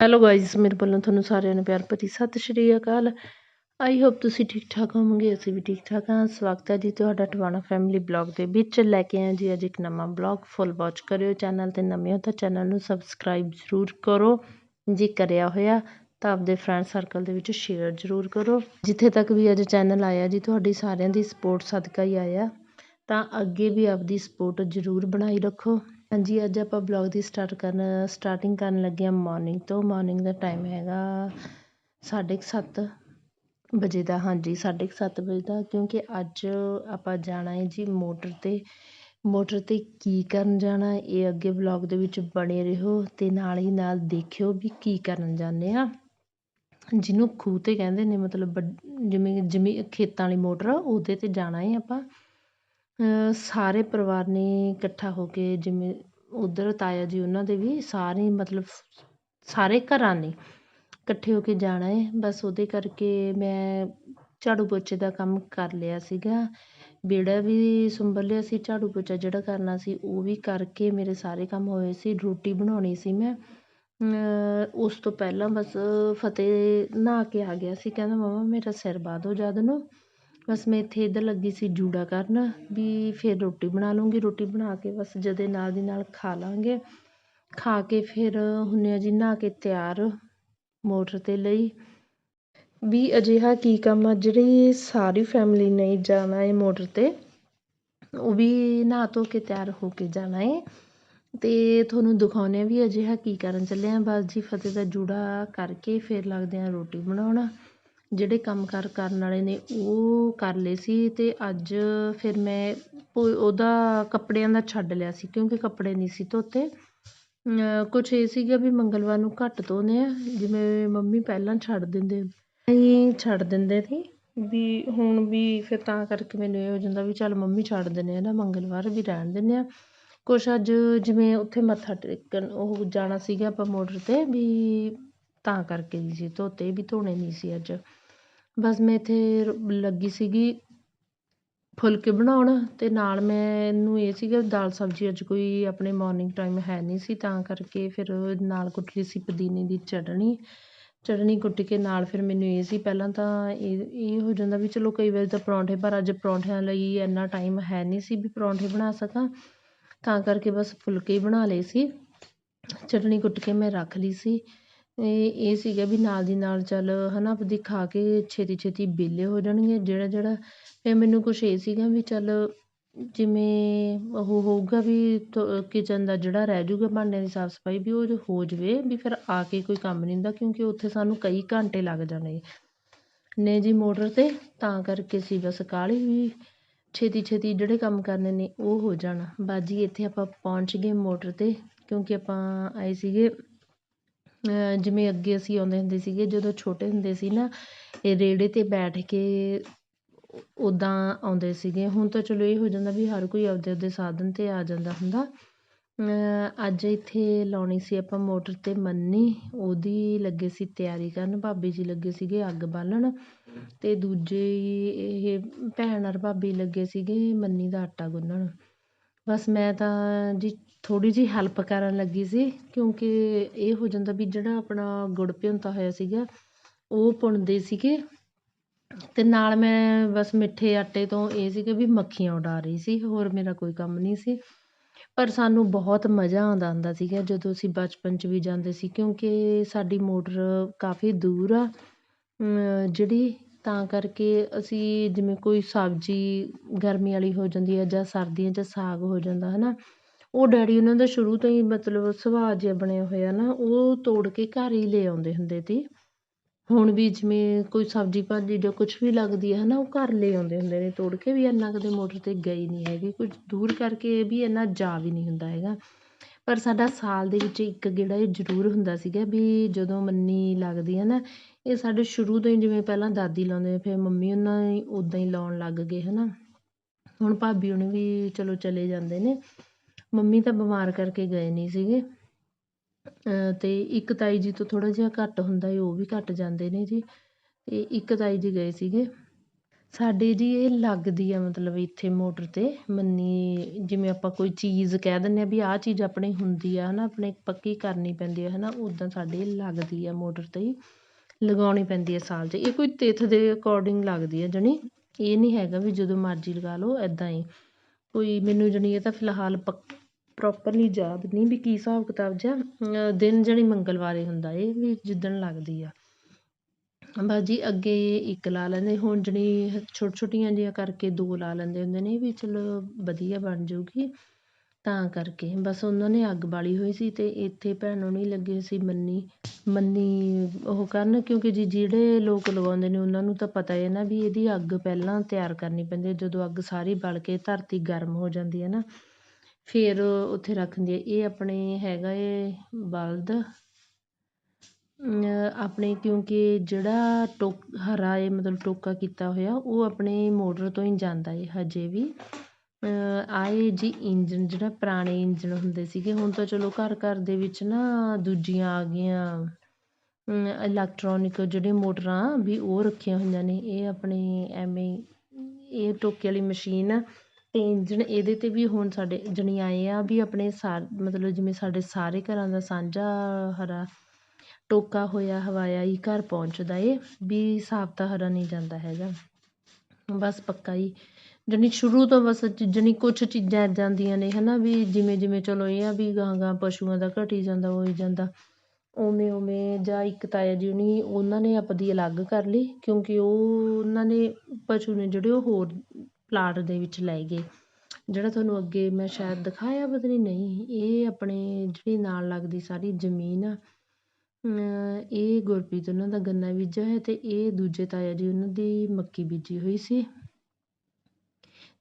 Hello guys ਮੇਰੇ ਵੱਲੋਂ ਤੁਹਾਨੂੰ ਸਾਰਿਆਂ ਨੂੰ ਪਿਆਰ ਭਰੀ ਸਤਿ ਸ਼੍ਰੀ ਅਕਾਲ। ਆਈ ਹੋਪ ਤੁਸੀਂ ਠੀਕ ਠਾਕ ਹੋਵੋਗੇ, ਅਸੀਂ ਵੀ ਠੀਕ ਠਾਕ ਹਾਂ। ਸਵਾਗਤ ਹੈ ਜੀ ਤੁਹਾਡਾ ਟਵਾਣਾ ਫੈਮਿਲੀ ਬਲੌਗ ਦੇ ਵਿੱਚ। ਲੈ ਕੇ ਆਏ ਜੀ ਅੱਜ ਇੱਕ ਨਵਾਂ ਬਲੌਗ ਫੁੱਲ ਵਾਚ ਕਰਿਓ ਚੈਨਲ ਤੇ। ਨਵੇਂ ਹੋ ਤਾਂ ਚੈਨਲ ਨੂੰ ਸਬਸਕ੍ਰਾਈਬ ਜ਼ਰੂਰ ਕਰੋ। ਜੇ ਕਰਿਆ ਹੋਇਆ ਤਾਂ ਆਪਦੇ ਫਰੈਂਡ ਸਰਕਲ ਦੇ ਵਿੱਚ ਸ਼ੇਅਰ ਜ਼ਰੂਰ ਕਰੋ। ਜਿੱਥੇ ਤੱਕ ਵੀ ਅੱਜ ਚੈਨਲ ਆਇਆ ਜੀ, ਤੁਹਾਡੀ ਸਾਰਿਆਂ ਦੀ ਸਪੋਰਟ ਸਦਕਾ ਹੀ ਆਇਆ। ਤਾਂ ਅੱਗੇ ਵੀ ਆਪਦੀ ਸਪੋਰਟ ਜ਼ਰੂਰ ਬਣਾਈ ਰੱਖੋ। ਹਾਂਜੀ, ਅੱਜ ਆਪਾਂ ਬਲੌਗ ਦੀ ਸਟਾਰਟ ਕਰਨ ਸਟਾਰਟਿੰਗ ਕਰਨ ਲੱਗੇ ਹਾਂ ਮਾਰਨਿੰਗ ਤੋਂ। ਮਾਰਨਿੰਗ ਦਾ ਟਾਈਮ ਹੈਗਾ ਸਾਢੇ ਕੁ ਸੱਤ ਵਜੇ ਦਾ। ਹਾਂਜੀ, ਸਾਢੇ ਕੁ ਸੱਤ ਵਜੇ ਦਾ, ਕਿਉਂਕਿ ਅੱਜ ਆਪਾਂ ਜਾਣਾ ਹੈ ਜੀ ਮੋਟਰ 'ਤੇ। ਮੋਟਰ 'ਤੇ ਕੀ ਕਰਨ ਜਾਣਾ, ਇਹ ਅੱਗੇ ਬਲੌਗ ਦੇ ਵਿੱਚ ਬਣੇ ਰਹੋ ਅਤੇ ਨਾਲ ਹੀ ਨਾਲ ਦੇਖਿਓ ਵੀ ਕੀ ਕਰਨ ਜਾਂਦੇ ਆ ਜਿਹਨੂੰ ਖੂਹ 'ਤੇ ਕਹਿੰਦੇ ਨੇ, ਮਤਲਬ ਜਿਵੇਂ ਜਿਵੇਂ ਖੇਤਾਂ ਵਾਲੀ ਮੋਟਰ ਉਹਦੇ 'ਤੇ ਜਾਣਾ ਹੈ ਆਪਾਂ। ਸਾਰੇ ਪਰਿਵਾਰ ਨੇ ਇਕੱਠਾ ਹੋ ਕੇ ਜਿਵੇਂ ਉੱਧਰ ਤਾਇਆ ਜੀ ਉਹਨਾਂ ਦੇ ਵੀ ਸਾਰੇ ਮਤਲਬ ਸਾਰੇ ਘਰਾਂ ਨੇ ਇਕੱਠੇ ਹੋ ਕੇ ਜਾਣਾ ਹੈ। ਬਸ ਉਹਦੇ ਕਰਕੇ ਮੈਂ ਝਾੜੂ ਪੋਚੇ ਦਾ ਕੰਮ ਕਰ ਲਿਆ ਸੀਗਾ। ਵਿਹੜਾ ਵੀ ਸੁੰਬਰ ਲਿਆ ਸੀ, ਝਾੜੂ ਪੋਚਾ ਜਿਹੜਾ ਕਰਨਾ ਸੀ ਉਹ ਵੀ ਕਰਕੇ ਮੇਰੇ ਸਾਰੇ ਕੰਮ ਹੋਏ ਸੀ, ਰੋਟੀ ਬਣਾਉਣੀ ਸੀ ਮੈਂ। ਉਸ ਤੋਂ ਪਹਿਲਾਂ ਬਸ ਫਤਿਹ ਨਹਾ ਕੇ ਆ ਗਿਆ ਸੀ। ਕਹਿੰਦਾ, ਮਮਾ, ਮੇਰਾ ਸਿਰ ਬਾਹ ਦਿਓ ਜਦ ਨੂੰ ਬਸ ਮੈਂ ਇੱਥੇ ਇੱਧਰ ਲੱਗੀ ਸੀ ਜੂੜਾ ਕਰਨ ਵੀ ਫਿਰ ਰੋਟੀ ਬਣਾ ਲੂੰਗੀ। ਰੋਟੀ ਬਣਾ ਕੇ ਬਸ ਜਦੇ ਨਾਲ ਦੀ ਨਾਲ ਖਾ ਲਾਂਗੇ। ਖਾ ਕੇ ਫਿਰ ਹੁੰਦੇ ਹਾਂ ਜੀ ਨਹਾ ਕੇ ਤਿਆਰ ਮੋਟਰ 'ਤੇ ਲਈ। ਵੀ ਅਜਿਹਾ ਕੀ ਕੰਮ ਆ, ਜਿਹੜੀ ਸਾਰੀ ਫੈਮਿਲੀ ਨੇ ਜਾਣਾ ਹੈ ਮੋਟਰ 'ਤੇ, ਉਹ ਵੀ ਨਹਾ ਧੋ ਕੇ ਤਿਆਰ ਹੋ ਕੇ ਜਾਣਾ ਹੈ ਅਤੇ ਤੁਹਾਨੂੰ ਦਿਖਾਉਂਦੇ ਹਾਂ ਵੀ ਅਜਿਹਾ ਕੀ ਕਰਨ ਚੱਲੇ ਆ। ਬਸ ਜੀ ਫਤਿਹ ਦਾ ਜੂੜਾ ਕਰਕੇ ਫਿਰ ਲੱਗਦੇ ਹਾਂ ਰੋਟੀ ਬਣਾਉਣ। ਜਿਹੜੇ ਕੰਮ ਕਾਰ ਕਰਨ ਵਾਲੇ ਨੇ, ਉਹ ਕਰ ਲਏ ਸੀ ਅਤੇ ਅੱਜ ਫਿਰ ਮੈਂ ਉਹਦਾ ਕੱਪੜਿਆਂ ਦਾ ਛੱਡ ਲਿਆ ਸੀ ਕਿਉਂਕਿ ਕੱਪੜੇ ਨਹੀਂ ਸੀ ਧੋਤੇ। ਕੁਛ ਇਹ ਸੀਗਾ ਵੀ ਮੰਗਲਵਾਰ ਨੂੰ ਘੱਟ ਧੋਨੇ ਹਾਂ ਜਿਵੇਂ ਮੰਮੀ ਪਹਿਲਾਂ ਛੱਡ ਦਿੰਦੇ। ਅਸੀਂ ਛੱਡ ਦਿੰਦੇ ਸੀ ਵੀ ਹੁਣ ਵੀ ਫਿਰ ਤਾਂ ਕਰਕੇ ਮੈਨੂੰ ਇਹ ਹੋ ਜਾਂਦਾ ਵੀ ਚੱਲ ਮੰਮੀ ਛੱਡ ਦਿੰਦੇ ਆ ਨਾ, ਮੰਗਲਵਾਰ ਵੀ ਰਹਿਣ ਦਿੰਦੇ ਹਾਂ ਕੁਛ ਅੱਜ ਜਿਵੇਂ ਉੱਥੇ ਮੱਥਾ ਟੇਕਣ ਉਹ ਜਾਣਾ ਸੀਗਾ ਆਪਾਂ ਮੋਟਰ 'ਤੇ ਵੀ ਤਾਂ ਕਰਕੇ ਨਹੀਂ ਸੀ ਧੋਤੇ, ਵੀ ਧੋਣੇ ਨਹੀਂ ਸੀ ਅੱਜ। ਬਸ ਮੈਂ ਇੱਥੇ ਲੱਗੀ ਸੀਗੀ ਫੁਲਕੇ ਬਣਾਉਣ ਅਤੇ ਨਾਲ ਮੈਨੂੰ ਇਹ ਸੀਗਾ ਦਾਲ ਸਬਜ਼ੀ ਅੱਜ ਕੋਈ ਆਪਣੇ ਮੋਰਨਿੰਗ ਟਾਈਮ ਹੈ ਨਹੀਂ ਸੀ, ਤਾਂ ਕਰਕੇ ਫਿਰ ਨਾਲ ਕੁੱਟ ਲਈ ਸੀ ਪੁਦੀਨੇ ਦੀ ਚਟਣੀ। ਚਟਣੀ ਕੁੱਟ ਕੇ ਨਾਲ ਫਿਰ ਮੈਨੂੰ ਇਹ ਸੀ ਪਹਿਲਾਂ ਤਾਂ ਇਹ ਇਹ ਹੋ ਜਾਂਦਾ ਵੀ ਚਲੋ ਕਈ ਵਾਰੀ ਤਾਂ ਪਰੌਂਠੇ, ਪਰ ਅੱਜ ਪਰੌਂਠਿਆਂ ਲਈ ਇੰਨਾ ਟਾਈਮ ਹੈ ਨਹੀਂ ਸੀ ਵੀ ਪਰੌਂਠੇ ਬਣਾ ਸਕਾਂ। ਤਾਂ ਕਰਕੇ ਬਸ ਫੁਲਕੇ ਹੀ ਬਣਾ ਲਏ ਸੀ। ਚਟਣੀ ਕੁੱਟ ਕੇ ਮੈਂ ਰੱਖ ਲਈ ਸੀ। ਇਹ ਇਹ ਸੀਗਾ ਵੀ ਨਾਲ ਦੀ ਨਾਲ ਚੱਲ ਹੈ ਨਾ ਆਪਦੀ ਖਾ ਕੇ ਛੇਤੀ ਛੇਤੀ ਵਿਹਲੇ ਹੋ ਜਾਣਗੇ। ਜਿਹੜਾ ਜਿਹੜਾ ਫਿਰ ਮੈਨੂੰ ਕੁਛ ਇਹ ਸੀਗਾ ਵੀ ਚੱਲ ਜਿਵੇਂ ਉਹ ਹੋਊਗਾ ਵੀ ਕਿਚਨ ਦਾ ਜਿਹੜਾ ਰਹਿ ਜੂਗਾ ਭਾਂਡਿਆਂ ਦੀ ਸਾਫ਼ ਸਫ਼ਾਈ ਵੀ ਉਹ ਹੋ ਜਾਵੇ ਵੀ ਫਿਰ ਆ ਕੇ ਕੋਈ ਕੰਮ ਨਹੀਂ ਹੁੰਦਾ ਕਿਉਂਕਿ ਉੱਥੇ ਸਾਨੂੰ ਕਈ ਘੰਟੇ ਲੱਗ ਜਾਣੇ ਨੇ ਜੀ ਮੋਟਰ 'ਤੇ ਤਾਂ ਕਰਕੇ ਸੀ ਬਸ ਕਾਹਲੀ ਵੀ ਛੇਤੀ ਛੇਤੀ ਜਿਹੜੇ ਕੰਮ ਕਰਨੇ ਨੇ ਉਹ ਹੋ ਜਾਣ। ਬਾਜੀ ਇੱਥੇ ਆਪਾਂ ਪਹੁੰਚ ਗਏ ਮੋਟਰ 'ਤੇ ਕਿਉਂਕਿ ਆਪਾਂ ਆਏ ਸੀਗੇ ਜਿਵੇਂ ਅੱਗੇ ਅਸੀਂ ਆਉਂਦੇ ਹੁੰਦੇ ਸੀਗੇ, ਜਦੋਂ ਛੋਟੇ ਹੁੰਦੇ ਸੀ ਨਾ, ਇਹ ਰੇੜੇ 'ਤੇ ਬੈਠ ਕੇ ਉੱਦਾਂ ਆਉਂਦੇ ਸੀਗੇ। ਹੁਣ ਤਾਂ ਚਲੋ ਇਹ ਹੋ ਜਾਂਦਾ ਵੀ ਹਰ ਕੋਈ ਆਪਦੇ ਆਪਦੇ ਸਾਧਨ 'ਤੇ ਆ ਜਾਂਦਾ ਹੁੰਦਾ। ਅੱਜ ਇੱਥੇ ਲਾਉਣੀ ਸੀ ਆਪਾਂ ਮੋਟਰ 'ਤੇ ਮੰਨੀ, ਉਹਦੀ ਲੱਗੇ ਸੀ ਤਿਆਰੀ ਕਰਨ। ਭਾਬੀ ਜੀ ਲੱਗੇ ਸੀਗੇ ਅੱਗ ਬਾਲਣ ਅਤੇ ਦੂਜੇ ਇਹ ਭੈਣ ਔਰ ਭਾਬੀ ਲੱਗੇ ਸੀਗੇ ਮੰਨੀ ਦਾ ਆਟਾ ਗੁੰਨਣ। ਬਸ ਮੈਂ ਤਾਂ ਜੀ ਥੋੜ੍ਹੀ ਜਿਹੀ ਹੈਲਪ ਕਰਨ ਲੱਗੀ ਸੀ, ਕਿਉਂਕਿ ਇਹ ਹੋ ਜਾਂਦਾ ਵੀ ਜਿਹੜਾ ਆਪਣਾ ਗੁੜ ਭਿਉਂਤਾ ਹੋਇਆ ਸੀਗਾ, ਉਹ ਭੁੰਨਦੇ ਸੀਗੇ। ਅਤੇ ਨਾਲ ਮੈਂ ਬਸ ਮਿੱਠੇ ਆਟੇ ਤੋਂ ਇਹ ਸੀਗਾ ਵੀ ਮੱਖੀਆਂ ਉਡਾ ਰਹੀ ਸੀ, ਹੋਰ ਮੇਰਾ ਕੋਈ ਕੰਮ ਨਹੀਂ ਸੀ। ਪਰ ਸਾਨੂੰ ਬਹੁਤ ਮਜ਼ਾ ਆਉਂਦਾ ਹੁੰਦਾ ਸੀਗਾ ਜਦੋਂ ਅਸੀਂ ਬਚਪਨ 'ਚ ਵੀ ਜਾਂਦੇ ਸੀ, ਕਿਉਂਕਿ ਸਾਡੀ ਮੋਟਰ ਕਾਫੀ ਦੂਰ ਆ। ਜਿਹੜੀ ਤਾਂ ਕਰਕੇ ਅਸੀਂ ਜਿਵੇਂ ਕੋਈ ਸਬਜ਼ੀ ਗਰਮੀ ਵਾਲੀ ਹੋ ਜਾਂਦੀ ਹੈ ਜਾਂ ਸਰਦੀਆਂ 'ਚ ਸਾਗ ਹੋ ਜਾਂਦਾ ਹੈ ਨਾ ਉਹ ਡੈਡੀ ਉਹਨਾਂ ਦਾ ਸ਼ੁਰੂ ਤੋਂ ਹੀ ਮਤਲਬ ਸੁਭਾਅ ਜਿਹਾ ਬਣਿਆ ਹੋਇਆ ਨਾ, ਉਹ ਤੋੜ ਕੇ ਘਰ ਹੀ ਲੈ ਆਉਂਦੇ ਹੁੰਦੇ ਤੀ ਹੁਣ ਵੀ ਜਿਵੇਂ ਕੋਈ ਸਬਜ਼ੀ ਭਾਜੀ ਜਾਂ ਕੁਛ ਵੀ ਲੱਗਦੀ ਹੈ ਨਾ, ਉਹ ਘਰ ਲੈ ਆਉਂਦੇ ਹੁੰਦੇ ਨੇ। ਤੋੜ ਕੇ ਵੀ ਇੰਨਾ ਕਦੇ ਮੋਟਰ 'ਤੇ ਗਈ ਨਹੀਂ ਹੈਗੀ ਕੁਝ ਦੂਰ ਕਰਕੇ ਵੀ ਇੰਨਾ ਜਾ ਵੀ ਨਹੀਂ ਹੁੰਦਾ ਹੈਗਾ। ਪਰ ਸਾਡਾ ਸਾਲ ਦੇ ਵਿੱਚ ਇੱਕ ਗੇੜਾ ਇਹ ਜ਼ਰੂਰ ਹੁੰਦਾ ਸੀਗਾ ਵੀ ਜਦੋਂ ਮੰਨੀ ਲੱਗਦੀ ਹੈ ਨਾ, ਇਹ ਸਾਡੇ ਸ਼ੁਰੂ ਤੋਂ ਹੀ ਜਿਵੇਂ ਪਹਿਲਾਂ ਦਾਦੀ ਲਾਉਂਦੇ ਫਿਰ ਮੰਮੀ ਉਹਨਾਂ ਹੀ ਉੱਦਾਂ ਹੀ ਲਾਉਣ ਲੱਗ ਗਏ ਹੈ ਨਾ ਹੁਣ ਭਾਬੀ ਹੁਣ ਵੀ ਚਲੋ ਚਲੇ ਜਾਂਦੇ ਨੇ। ਮੰਮੀ ਤਾਂ ਬਿਮਾਰ ਕਰਕੇ ਗਏ ਨਹੀਂ ਸੀਗੇ। ਅਤੇ ਇੱਕ ਤਾਈ ਜੀ ਤੋਂ ਥੋੜ੍ਹਾ ਜਿਹਾ ਘੱਟ ਹੁੰਦਾ ਹੈ ਉਹ ਵੀ ਘੱਟ ਜਾਂਦੇ ਨੇ ਜੀ। ਅਤੇ ਇੱਕ ਤਾਈ ਜੀ ਗਏ ਸੀਗੇ। ਸਾਡੇ ਜੀ ਇਹ ਲੱਗਦੀ ਆ ਮਤਲਬ ਇੱਥੇ ਮੋਟਰ 'ਤੇ, ਮੰਨੀ ਜਿਵੇਂ ਆਪਾਂ ਕੋਈ ਚੀਜ਼ ਕਹਿ ਦਿੰਦੇ ਹਾਂ ਵੀ ਆਹ ਚੀਜ਼ ਆਪਣੇ ਹੁੰਦੀ ਆ ਹੈ ਨਾ ਆਪਣੇ ਪੱਕੀ ਕਰਨੀ ਪੈਂਦੀ ਆ ਹੈ ਨਾ ਉੱਦਾਂ ਸਾਡੇ ਲੱਗਦੀ ਆ ਮੋਟਰ 'ਤੇ ਹੀ, ਲਗਾਉਣੀ ਪੈਂਦੀ ਹੈ ਸਾਲ 'ਚ। ਇਹ ਕੋਈ ਤਿੱਥ ਦੇ ਅਕੋਰਡਿੰਗ ਲੱਗਦੀ ਹੈ ਜਾਣੀ। ਇਹ ਨਹੀਂ ਹੈਗਾ ਵੀ ਜਦੋਂ ਮਰਜ਼ੀ ਲਗਾ ਲਓ ਇੱਦਾਂ ਹੀ। ਕੋਈ ਮੈਨੂੰ ਜਾਣੀ ਇਹ ਤਾਂ ਫਿਲਹਾਲ ਪਕ ਪ੍ਰੋਪਰਲੀ ਯਾਦ ਨਹੀਂ ਵੀ ਕੀ ਹਿਸਾਬ ਕਿਤਾਬ ਜਿਹਾ ਦਿਨ ਜਾਣੀ ਮੰਗਲਵਾਰੇ ਹੁੰਦਾ ਇਹ ਵੀ ਜਿੱਦਣ ਲੱਗਦੀ ਆ। ਬਸ ਜੀ ਅੱਗੇ ਇੱਕ ਲਾ ਲੈਂਦੇ, ਹੁਣ ਜਾਣੀ ਛੋਟੀ ਛੋਟੀਆਂ ਜਿਹੀਆਂ ਕਰਕੇ ਦੋ ਲਾ ਲੈਂਦੇ ਹੁੰਦੇ ਨੇ ਵੀ ਚਲੋ ਵਧੀਆ ਬਣ ਜਾਊਗੀ। ਤਾਂ ਕਰਕੇ। ਬਸ ਉਹਨਾਂ ਨੇ ਅੱਗ ਬਾਲੀ ਹੋਈ ਸੀ ਅਤੇ ਇੱਥੇ ਭੈਣ ਹੋਣੀ ਲੱਗੇ ਸੀ ਮੰਨੀ। ਮੰਨੀ ਉਹ ਕਰਨ ਕਿਉਂਕਿ ਜੀ ਜਿਹੜੇ ਲੋਕ ਲਗਾਉਂਦੇ ਨੇ ਉਹਨਾਂ ਨੂੰ ਤਾਂ ਪਤਾ ਹੈ ਨਾ ਵੀ ਇਹਦੀ ਅੱਗ ਪਹਿਲਾਂ ਤਿਆਰ ਕਰਨੀ ਪੈਂਦੀ ਹੈ। ਜਦੋਂ ਅੱਗ ਸਾਰੀ ਬਲ ਕੇ ਧਰਤੀ ਗਰਮ ਹੋ ਜਾਂਦੀ ਹੈ ਨਾ, ਫਿਰ ਉੱਥੇ ਰੱਖ ਦਿੰਦੀ ਹੈ। ਇਹ ਆਪਣੇ ਹੈਗਾ ਏ ਬਲਦ। ਆਪਣੇ ਕਿਉਂਕਿ ਜਿਹੜਾ ਟੋ ਹਰਾ ਏ ਮਤਲਬ ਟੋਕਾ ਕੀਤਾ ਹੋਇਆ, ਉਹ ਆਪਣੇ ਮੋਟਰ ਤੋਂ ਹੀ ਜਾਂਦਾ ਏ ਹਜੇ ਵੀ। ਆਏ ਜੀ ਇੰਜਣ, ਜਿਹੜਾ ਪੁਰਾਣੇ ਇੰਜਣ ਹੁੰਦੇ ਸੀਗੇ, ਹੁਣ ਤਾਂ ਚਲੋ ਘਰ ਘਰ ਦੇ ਵਿੱਚ ਨਾ ਦੂਜੀਆਂ ਆ ਗਈਆਂ। ਇਲੈਕਟ੍ਰੋਨਿਕ ਜਿਹੜੇ ਮੋਟਰਾਂ ਵੀ ਉਹ ਰੱਖੀਆਂ ਹੋਈਆਂ ਨੇ, ਇਹ ਆਪਣੇ ਐਵੇਂ ਇਹ ਟੋਕੇ ਵਾਲੀ ਮਸ਼ੀਨ ਆ ਅਤੇ ਇੰਜਣ ਇਹਦੇ 'ਤੇ ਵੀ ਹੁਣ ਸਾਡੇ ਜਣੀ ਆਏ ਆ ਵੀ ਆਪਣੇ ਸਾ ਮਤਲਬ ਜਿਵੇਂ ਸਾਡੇ ਸਾਰੇ ਘਰਾਂ ਦਾ ਸਾਂਝਾ ਹਰਾ ਟੋਕਾ ਹੋਇਆ, ਹਵਾਇਆ ਹੀ ਘਰ ਪਹੁੰਚਦਾ ਏ, ਵੀ ਹਿਸਾਬ ਤਾਂ ਹਰਾ ਨਹੀਂ ਜਾਂਦਾ ਹੈਗਾ। ਬਸ ਪੱਕਾ ਹੀ ਜਾਣੀ ਸ਼ੁਰੂ ਤੋਂ ਬਸ ਜਾਣੀ ਕੁਛ ਚੀਜ਼ਾਂ ਇੱਦਾਂ ਦੀਆਂ ਨੇ ਹੈ ਨਾ ਵੀ ਜਿਵੇਂ ਜਿਵੇਂ ਚਲੋ ਇਹ ਆ ਵੀ ਗਾਂ ਗਾਂ ਪਸ਼ੂਆਂ ਦਾ ਘਟੀ ਜਾਂਦਾ, ਹੋਈ ਜਾਂਦਾ। ਉਵੇਂ ਉਵੇਂ ਜਾਂ ਇੱਕ ਤਾਇਆ ਜੀ ਹੋਣੀ ਉਹਨਾਂ ਨੇ ਆਪਦੀ ਅਲੱਗ ਕਰ ਲਈ, ਕਿਉਂਕਿ ਉਹ, ਉਹਨਾਂ ਨੇ ਪਸ਼ੂ ਨੇ ਜਿਹੜੇ ਉਹ ਹੋਰ ਪਲਾਟ ਦੇ ਵਿੱਚ ਲੈ ਗਏ। ਜਿਹੜਾ ਤੁਹਾਨੂੰ ਅੱਗੇ ਮੈਂ ਸ਼ਾਇਦ ਦਿਖਾਇਆ, ਪਤਾ ਨਹੀਂ ਨਹੀਂ, ਇਹ ਆਪਣੇ ਜਿਹੜੀ ਨਾਲ ਲੱਗਦੀ ਸਾਰੀ ਜ਼ਮੀਨ ਆ ਇਹ ਗੁਰਪ੍ਰੀਤ ਉਹਨਾਂ ਦਾ ਗੰਨਾ ਬੀਜਿਆ ਹੋਇਆ ਅਤੇ ਇਹ ਦੂਜੇ ਤਾਇਆ ਜੀ ਉਹਨਾਂ ਦੀ ਮੱਕੀ ਬੀਜੀ ਹੋਈ ਸੀ।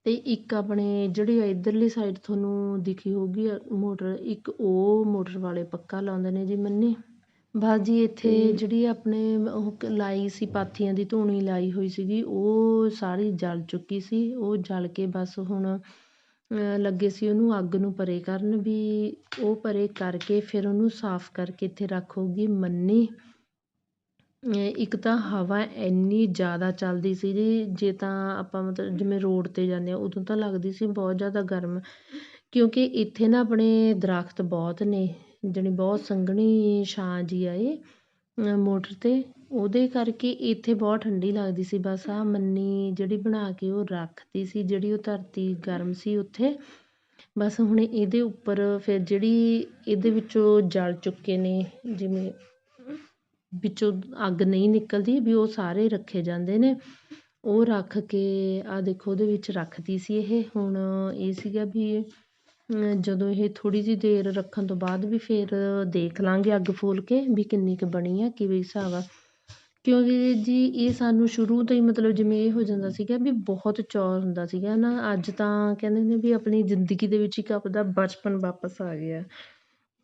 ਅਤੇ ਇੱਕ ਆਪਣੇ ਜਿਹੜੀ ਇੱਧਰਲੀ ਸਾਈਡ ਤੁਹਾਨੂੰ ਦਿਖੀ ਹੋਊਗੀ ਮੋਟਰ ਇੱਕ ਉਹ ਮੋਟਰ ਵਾਲੇ ਪੱਕਾ ਲਾਉਂਦੇ ਨੇ ਜੀ ਮੰਨੇ। ਬਸ ਜੀ ਇੱਥੇ ਜਿਹੜੀ ਆਪਣੇ ਉਹ ਲਾਈ ਸੀ ਪਾਥੀਆਂ ਦੀ ਧੂਣੀ ਲਾਈ ਹੋਈ ਸੀਗੀ ਉਹ ਸਾਰੀ ਜਲ ਚੁੱਕੀ ਸੀ। ਉਹ ਜਲ ਕੇ ਬਸ ਹੁਣ ਲੱਗੇ ਸੀ ਉਹਨੂੰ ਅੱਗ ਨੂੰ ਪਰੇ ਕਰਨ ਵੀ ਉਹ ਪਰੇ ਕਰਕੇ ਫਿਰ ਉਹਨੂੰ ਸਾਫ਼ ਕਰਕੇ ਇੱਥੇ ਰੱਖੂਗੀ ਮੰਨੀ। ਇੱਕ ਤਾਂ ਹਵਾ ਇੰਨੀ ਜ਼ਿਆਦਾ ਚੱਲਦੀ ਸੀ ਜੇ ਤਾਂ ਆਪਾਂ ਮਤਲਬ ਜਿਵੇਂ ਰੋਡ 'ਤੇ ਜਾਂਦੇ ਹਾਂ, ਉਦੋਂ ਤਾਂ ਲੱਗਦੀ ਸੀ ਬਹੁਤ ਜ਼ਿਆਦਾ ਗਰਮ, ਕਿਉਂਕਿ ਇੱਥੇ ਨਾ ਆਪਣੇ ਦਰੱਖਤ ਬਹੁਤ ਨੇ, ਜਾਣੀ ਬਹੁਤ ਸੰਘਣੀ ਛਾਂ ਜਿਹੀ ਆ ਇਹ ਮੋਟਰ 'ਤੇ, ਉਹਦੇ ਕਰਕੇ ਇੱਥੇ ਬਹੁਤ ਠੰਡੀ ਲੱਗਦੀ ਸੀ, ਬਸ ਆਹ ਮੰਨੀ ਜਿਹੜੀ ਬਣਾ ਕੇ ਉਹ ਰੱਖਤੀ ਸੀ, ਜਿਹੜੀ ਉਹ ਧਰਤੀ ਗਰਮ ਸੀ ਉੱਥੇ, ਬਸ ਹੁਣ ਇਹਦੇ ਉੱਪਰ ਫਿਰ ਜਿਹੜੀ ਇਹਦੇ ਵਿੱਚੋਂ ਜਲ ਚੁੱਕੇ ਨੇ, ਜਿਵੇਂ ਵਿੱਚੋਂ ਅੱਗ ਨਹੀਂ ਨਿਕਲਦੀ ਵੀ ਉਹ ਸਾਰੇ ਰੱਖੇ ਜਾਂਦੇ ਨੇ। ਉਹ ਰੱਖ ਕੇ, ਆਹ ਦੇਖੋ ਉਹਦੇ ਵਿੱਚ ਰੱਖਤੀ ਸੀ ਇਹ। ਹੁਣ ਇਹ ਸੀਗਾ ਵੀ ਜਦੋਂ ਇਹ ਥੋੜ੍ਹੀ ਜਿਹੀ ਦੇਰ ਰੱਖਣ ਤੋਂ ਬਾਅਦ ਵੀ ਫਿਰ ਦੇਖ ਲਾਂਗੇ ਅੱਗ ਫੋਲ ਕੇ ਵੀ ਕਿੰਨੀ ਕੁ ਬਣੀ ਆ, ਕਿਵੇਂ ਹਿਸਾਬ ਆ। ਕਿਉਂਕਿ ਜੀ ਇਹ ਸਾਨੂੰ ਸ਼ੁਰੂ ਤੋਂ ਹੀ ਮਤਲਬ ਜਿਵੇਂ ਇਹ ਹੋ ਜਾਂਦਾ ਸੀਗਾ ਵੀ ਬਹੁਤ ਚੌਰ ਹੁੰਦਾ ਸੀਗਾ ਨਾ। ਅੱਜ ਤਾਂ ਕਹਿੰਦੇ ਨੇ ਵੀ ਆਪਣੀ ਜ਼ਿੰਦਗੀ ਦੇ ਵਿੱਚ ਇੱਕ ਆਪਦਾ ਬਚਪਨ ਵਾਪਸ ਆ ਗਿਆ।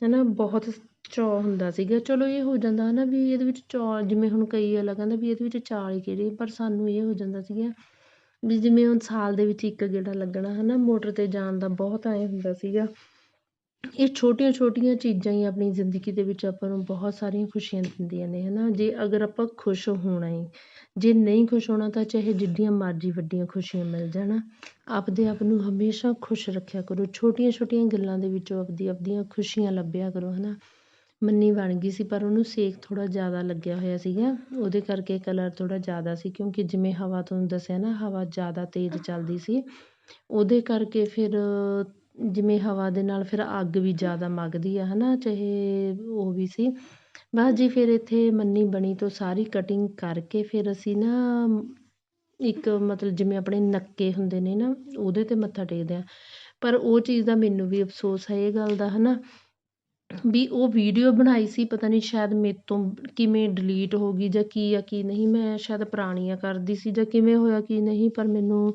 ਹੈ ਨਾ ਬਹੁਤ ਚਾਅ ਹੁੰਦਾ ਸੀਗਾ। ਚਲੋ ਇਹ ਹੋ ਜਾਂਦਾ ਹੈ ਨਾ ਵੀ ਇਹਦੇ ਵਿੱਚ ਚਾਅ ਜਿਵੇਂ ਹੁਣ ਕਈ ਅਗਲਾ ਕਹਿੰਦਾ ਵੀ ਇਹਦੇ ਵਿੱਚ ਚਾਲ ਹੀ ਕਿਹੜੀ, ਪਰ ਸਾਨੂੰ ਇਹ ਹੋ ਜਾਂਦਾ ਸੀਗਾ ਵੀ ਜਿਵੇਂ ਹੁਣ ਸਾਲ ਦੇ ਵਿੱਚ ਇੱਕ ਗੇੜਾ ਲੱਗਣਾ ਹੈ ਨਾ ਮੋਟਰ 'ਤੇ ਜਾਣ ਦਾ ਬਹੁਤ ਐਂ ਹੁੰਦਾ ਸੀਗਾ। ਇਹ ਛੋਟੀਆਂ ਛੋਟੀਆਂ ਚੀਜ਼ਾਂ ਹੀ ਆਪਣੀ ਜ਼ਿੰਦਗੀ ਦੇ ਵਿੱਚ ਆਪਾਂ ਨੂੰ ਬਹੁਤ ਸਾਰੀਆਂ ਖੁਸ਼ੀਆਂ ਦਿੰਦੀਆਂ ਨੇ ਹੈ ਨਾ ਜੇ ਅਗਰ ਆਪਾਂ ਖੁਸ਼ ਹੋਣਾ ਹੈ ਜੇ ਨਹੀਂ ਖੁਸ਼ ਹੋਣਾ ਤਾਂ ਚਾਹੇ ਜਿੱਡੀਆਂ ਮਰਜ਼ੀ ਵੱਡੀਆਂ ਖੁਸ਼ੀਆਂ ਮਿਲ ਜਾਣ। ਆਪਦੇ ਆਪ ਨੂੰ ਹਮੇਸ਼ਾ ਖੁਸ਼ ਰੱਖਿਆ ਕਰੋ, ਛੋਟੀਆਂ ਛੋਟੀਆਂ ਗੱਲਾਂ ਦੇ ਵਿੱਚੋਂ ਆਪਦੀ ਆਪਦੀਆਂ ਖੁਸ਼ੀਆਂ ਲੱਭਿਆ ਕਰੋ ਹੈ ਨਾ ਮੰਨੀ ਬਣ ਗਈ ਸੀ, ਪਰ ਉਹਨੂੰ ਸੇਕ ਥੋੜ੍ਹਾ ਜ਼ਿਆਦਾ ਲੱਗਿਆ ਹੋਇਆ ਸੀਗਾ, ਉਹਦੇ ਕਰਕੇ ਕਲਰ ਥੋੜ੍ਹਾ ਜ਼ਿਆਦਾ ਸੀ, ਕਿਉਂਕਿ ਜਿਵੇਂ ਹਵਾ ਤੁਹਾਨੂੰ ਦੱਸਿਆ ਨਾ, ਹਵਾ ਜ਼ਿਆਦਾ ਤੇਜ਼ ਚੱਲਦੀ ਸੀ। ਉਹਦੇ ਕਰਕੇ ਫਿਰ ਜਿਵੇਂ ਹਵਾ ਦੇ ਨਾਲ ਫਿਰ ਅੱਗ ਵੀ ਜ਼ਿਆਦਾ ਮੱਗਦੀ ਆ ਹੈ ਨਾ ਚਾਹੇ ਉਹ ਵੀ ਸੀ। ਬਸ ਜੀ ਫਿਰ ਇੱਥੇ ਮੰਨੀ ਬਣੀ ਤੋਂ ਸਾਰੀ ਕਟਿੰਗ ਕਰਕੇ ਫਿਰ ਅਸੀਂ ਨਾ ਇੱਕ ਮਤਲਬ ਜਿਵੇਂ ਆਪਣੇ ਨੱਕੇ ਹੁੰਦੇ ਨੇ ਨਾ, ਉਹਦੇ 'ਤੇ ਮੱਥਾ ਟੇਕਦੇ ਹਾਂ ਪਰ ਉਹ ਚੀਜ਼ ਦਾ ਮੈਨੂੰ ਵੀ ਅਫਸੋਸ ਹੈ ਇਹ ਗੱਲ ਦਾ ਹੈ ਨਾ ਵੀ ਉਹ ਵੀਡੀਓ ਬਣਾਈ ਸੀ, ਪਤਾ ਨਹੀਂ ਸ਼ਾਇਦ ਮੇਰੇ ਤੋਂ ਕਿਵੇਂ ਡਿਲੀਟ ਹੋ ਗਈ ਜਾਂ ਕੀ ਆ, ਕੀ ਨਹੀਂ, ਮੈਂ ਸ਼ਾਇਦ ਪੁਰਾਣੀਆਂ ਕਰਦੀ ਸੀ ਜਾਂ ਕਿਵੇਂ ਹੋਇਆ, ਕੀ ਨਹੀਂ, ਪਰ ਮੈਨੂੰ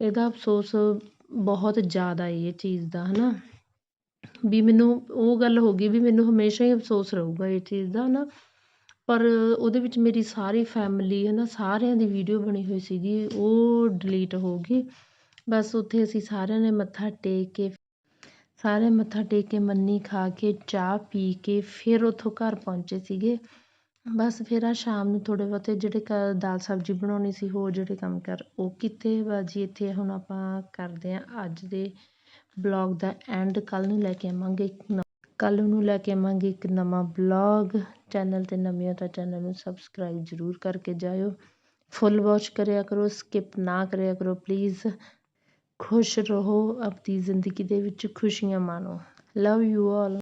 ਇਹਦਾ ਅਫਸੋਸ ਬਹੁਤ ਜ਼ਿਆਦਾ ਇਹ ਚੀਜ਼ ਦਾ ਹੈ ਨਾ ਵੀ ਮੈਨੂੰ ਉਹ ਗੱਲ ਹੋ ਗਈ ਵੀ ਮੈਨੂੰ ਹਮੇਸ਼ਾ ਹੀ ਅਫਸੋਸ ਰਹੂਗਾ ਇਹ ਚੀਜ਼ ਦਾ ਹੈ ਨਾ ਪਰ ਉਹਦੇ ਵਿੱਚ ਮੇਰੀ ਸਾਰੀ ਫੈਮਿਲੀ ਹੈ ਨਾ ਸਾਰਿਆਂ ਦੀ ਵੀਡੀਓ ਬਣੀ ਹੋਈ ਸੀਗੀ, ਉਹ ਡਿਲੀਟ ਹੋ ਗਈ। ਬਸ ਉੱਥੇ ਅਸੀਂ ਸਾਰਿਆਂ ਨੇ ਮੱਥਾ ਟੇਕ ਕੇ ਸਾਰੇ ਮੱਥਾ ਟੇਕ ਕੇ ਮੰਨੀ ਖਾ ਕੇ, ਚਾਹ ਪੀ ਕੇ, ਫਿਰ ਉੱਥੋਂ ਘਰ ਪਹੁੰਚੇ ਸੀਗੇ। ਬਸ ਫਿਰ ਆਹ ਸ਼ਾਮ ਨੂੰ ਥੋੜ੍ਹੇ ਬਹੁਤੇ ਜਿਹੜੇ ਕ ਦਾਲ ਸਬਜ਼ੀ ਬਣਾਉਣੀ ਸੀ, ਹੋਰ ਜਿਹੜੇ ਕੰਮ ਕਰ, ਉਹ ਕੀਤੇ। ਬਾਜੀ ਇੱਥੇ ਹੁਣ ਆਪਾਂ ਕਰਦੇ ਹਾਂ ਅੱਜ ਦੇ ਬਲੌਗ ਦਾ ਐਂਡ। ਕੱਲ੍ਹ ਨੂੰ ਲੈ ਕੇ ਆਵਾਂਗੇ ਇੱਕ ਕੱਲ੍ਹ ਨੂੰ ਲੈ ਕੇ ਆਵਾਂਗੇ ਇੱਕ ਨਵਾਂ ਬਲੌਗ। ਚੈਨਲ 'ਤੇ ਨਵੇਂ ਹੋ ਤਾਂ ਚੈਨਲ ਨੂੰ ਸਬਸਕ੍ਰਾਈਬ ਜ਼ਰੂਰ ਕਰਕੇ ਜਾਇਓ। ਫੁੱਲ ਵਾਚ ਕਰਿਆ ਕਰੋ, ਸਕਿਪ ਨਾ ਕਰਿਆ ਕਰੋ ਪਲੀਜ਼। ਖੁਸ਼ ਰਹੋ, ਆਪਣੀ ਜ਼ਿੰਦਗੀ ਦੇ ਵਿੱਚ ਖੁਸ਼ੀਆਂ ਮਾਣੋ। Love you all.